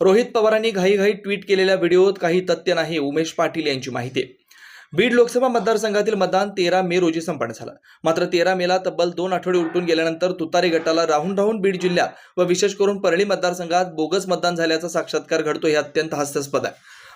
रोहित पवारांनी घाईघाई ट्विट केलेल्या व्हिडिओत काही तथ्य नाही उमेश पाटील यांची माहिती. बीड लोकसभा मतदारसंघातील मतदान तेरा मे रोजी संपन्न झालं. मात्र तेरा मेला तब्बल दोन आठवडे उलटून गेल्यानंतर तुतारी गटाला राहून राहून बीड जिल्ह्यात व विशेष करून परळी मतदारसंघात बोगस मतदान झाल्याचा साक्षात्कार घडतो हे अत्यंत हास्यास्पद आहे.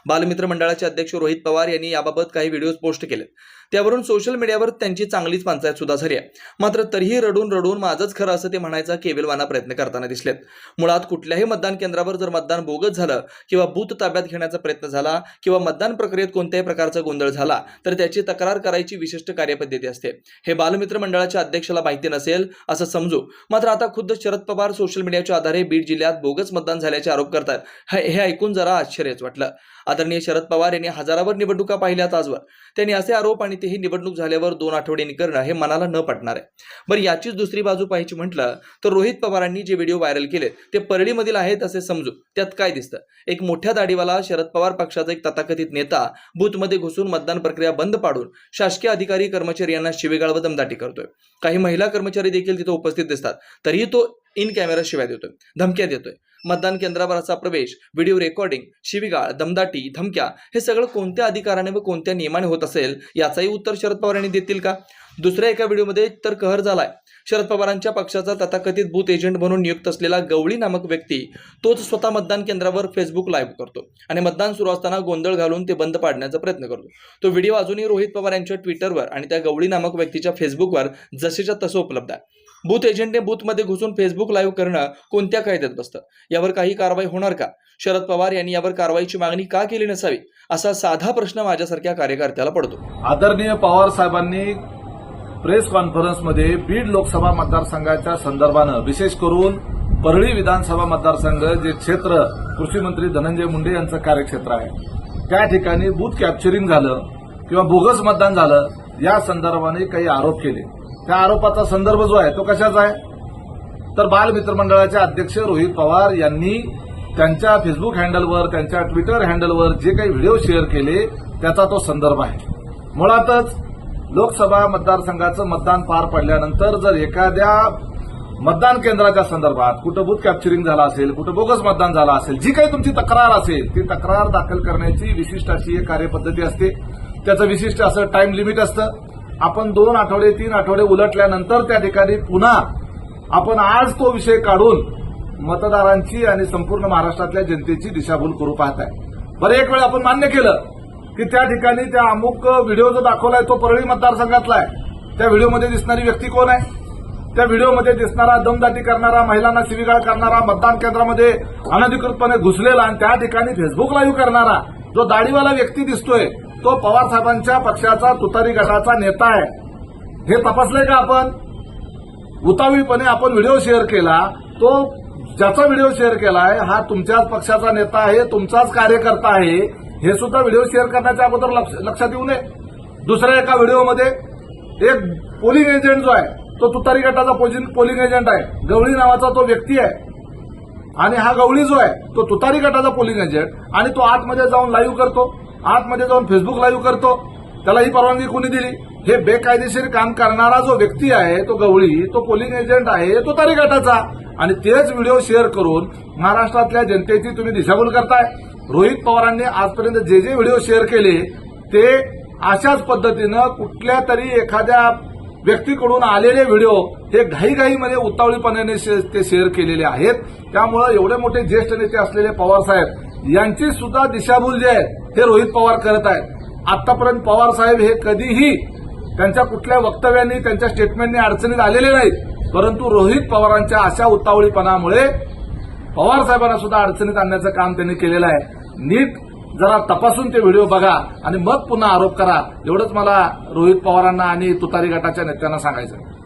बालमित्र मंडळाचे अध्यक्ष रोहित पवार यांनी याबाबत काही व्हिडिओज पोस्ट केले त्यावरून सोशल मीडियावर त्यांची चांगलीच पंचायत सुद्धा झाली आहे मात्र तरीही रडून रडून माझंच खरं असं ते म्हणायचा केविलवाना प्रयत्न करताना दिसलेत. मुळात कुठल्याही मतदान केंद्रावर जर मतदान बोगत झालं किंवा बूथ ताब्यात घेण्याचा प्रयत्न झाला किंवा मतदान प्रक्रियेत कोणत्याही प्रकारचा गोंधळ झाला तर त्याची तक्रार करायची विशिष्ट कार्यपद्धती असते. हे बालमित्र मंडळाच्या अध्यक्षाला माहिती नसेल असं समजू. मात्र आता खुद्द शरद पवार सोशल मीडियाच्या आधारे बीड जिल्ह्यात बोगस मतदान झाल्याचे आरोप करतात. हे हे ऐकून जरा आश्चर्यच वाटलं. आदरणीय शरद पवार यांनी हजारावर निवडणुका पाहिल्यात आजवर. त्यांनी असे आरोप आणि तेही निवडणूक झाल्यावर दोन आठवड्यांनी करणं हे मनाला न पटणार आहे. बरं याचीच दुसरी बाजू पाहायची म्हटलं तर रोहित पवारांनी जे व्हिडिओ व्हायरल केले ते परळीमधील आहेत असे समजू. त्यात काय दिसतं? एक मोठ्या दाढीवाला शरद पवार पक्षाचा एक तथाकथित नेता बूथमध्ये घुसून मतदान प्रक्रिया बंद पाडून शासकीय अधिकारी कर्मचारी यांना शिवेगाळ व दमदाटी करतोय. काही महिला कर्मचारी देखील तिथे उपस्थित दिसतात. तरीही तो इन कॅमेरा शिवाय देतोय. धमक्या देतोय. मतदान केंद्रावरचा प्रवेश व्हिडिओ रेकॉर्डिंग शिवीगाळ दमदाटी धमक्या हे सगळं कोणत्या अधिकाराने व कोणत्या नियमाने होत असेल याचाही उत्तर शरद पवार यांनी देतील का? दुसऱ्या एका व्हिडिओमध्ये तर कहर झालाय. शरद पवारांच्या पक्षाचा तथाकथित बूथ एजंट म्हणून नियुक्त असलेला गवळी नामक व्यक्ती तोच स्वतः मतदान केंद्रावर फेसबुक लाईव्ह करतो आणि मतदान सुरू असताना गोंधळ घालून ते बंद पाडण्याचा प्रयत्न करतो. तो व्हिडिओ अजूनही रोहित पवार यांच्या ट्विटरवर आणि त्या गवळी नामक व्यक्तीच्या फेसबुकवर जसेच्या तसं उपलब्ध आहे. बूथ एजंटने बूथमध्ये घुसून फेसबुक लाईव्ह करणं कोणत्या कायद्यात बसतं? यावर काही कारवाई होणार का? शरद पवार यांनी यावर कारवाईची मागणी का केली नसावी? असा साधा प्रश्न माझ्यासारख्या कार्यकर्त्याला पडतो. आदरणीय पवार साहेबांनी प्रेस कॉन्फरन्समध्ये बीड लोकसभा मतदारसंघाच्या संदर्भानं विशेष करून परळी विधानसभा मतदारसंघ जे क्षेत्र कृषी मंत्री धनंजय मुंडे यांचं कार्यक्षेत्र आहे त्या ठिकाणी बूथ कॅप्चरिंग झालं किंवा बोगस मतदान झालं या संदर्भाने काही आरोप केले. त्या आरोपाचा संदर्भ जो आहे तो कशाचा आहे? तर बालमित्र मंडळाचे अध्यक्ष रोहित पवार यांनी त्यांच्या फेसबुक हँडलवर त्यांच्या ट्विटर हँडलवर जे काही व्हिडिओ शेअर केले त्याचा तो संदर्भ आहे. मुळातच लोकसभा मतदारसंघाचं मतदान पार पडल्यानंतर जर एखाद्या मतदान केंद्राच्या संदर्भात कुठं बूथ कॅप्चरिंग झालं असेल कुठं बोगस मतदान झालं असेल जी काही तुमची तक्रार असेल ती तक्रार दाखल करण्याची विशिष्ट अशी एक कार्यपद्धती असते. त्याचं विशिष्ट असं टाइम लिमिट असतं. आपण दोन आठवडे तीन आठवडे उलटल्यानंतर त्या ठिकाणी पुन्हा आपण आज तो विषय काढून मतदारांची आणि संपूर्ण महाराष्ट्रातल्या जनतेची दिशाभूल करू पाहत आहे बरं एक वेळ आपण मान्य केलं की त्या ठिकाणी त्या अमुक व्हिडिओ जो दाखवलाय तो परळी मतदारसंघातला आहे. त्या व्हिडिओमध्ये दिसणारी व्यक्ती कोण आहे? त्या व्हिडिओमध्ये दिसणारा दमदाटी करणारा महिलांना शिविगाळ करणारा मतदान केंद्रामध्ये अनधिकृतपणे घुसलेला आणि त्या ठिकाणी फेसबुक लाईव्ह करणारा जो दाढीवाला व्यक्ती दिसतोय तो पवार साहेबांच्या पक्षाचा तुतारी गटाचा नेता आहे. हे तपासले का आपण? उतावीपणे आपण व्हिडिओ शेअर केला. तो ज्याचा व्हिडिओ शेअर केलाय हा तुमच्याच पक्षाचा नेता आहे तुमचाच कार्यकर्ता आहे. हे सुद्धा व्हिडिओ शेअर करण्याच्या अगोदर लक्ष- लक्षात येऊ नये. दुसऱ्या एका व्हिडिओमध्ये एक पोलिंग एजंट जो आहे तो तुतारी गटाचा पोलिंग एजंट आहे. गवळी नावाचा तो व्यक्ती आहे. आणि हा गवळी जो आहे तो तुतारी गटाचा पोलिंग एजंट आणि तो आतमध्ये जाऊन लाईव्ह करतो. आतमध्ये जाऊन फेसबुक लाईव्ह करतो. त्याला ही परवानगी कोणी दिली? हे बेकायदेशीर काम करणारा जो व्यक्ती आहे तो गवळी तो पोलिंग एजंट आहे तो तारी गटाचा आणि तेच व्हिडिओ शेअर करून महाराष्ट्रातल्या जनतेची तुम्ही दिशाभूल करताय. रोहित पवारांनी आजपर्यंत जे जे व्हिडिओ शेअर केले ते अशाच पद्धतीनं कुठल्या तरी एखाद्या व्यक्तीकडून आलेले व्हिडिओ हे घाईघाईमध्ये उतावळीपणाने शे- ते शेअर केलेले आहेत. त्यामुळे एवढे मोठे ज्येष्ठ नेते असलेले पवार साहेब यांची सुद्धा दिशाभूल जी आहे हे रोहित पवार करत आहेत. आतापर्यंत पवार साहेब हे कधीही त्यांच्या कुठल्या वक्तव्यांनी त्यांच्या स्टेटमेंटनी अडचणीत आलेले नाहीत. परंतु रोहित पवारांच्या अशा उतावळीपणामुळे पवार साहेबांना सुद्धा अडचणीत आणण्याचं काम त्यांनी केलेलं आहे. नीट जरा तपासून ते व्हिडिओ बघा आणि मग पुन्हा आरोप करा. एवढंच मला रोहित पवारांना आणि तुतारी गटाच्या नेत्यांना सांगायचं आहे.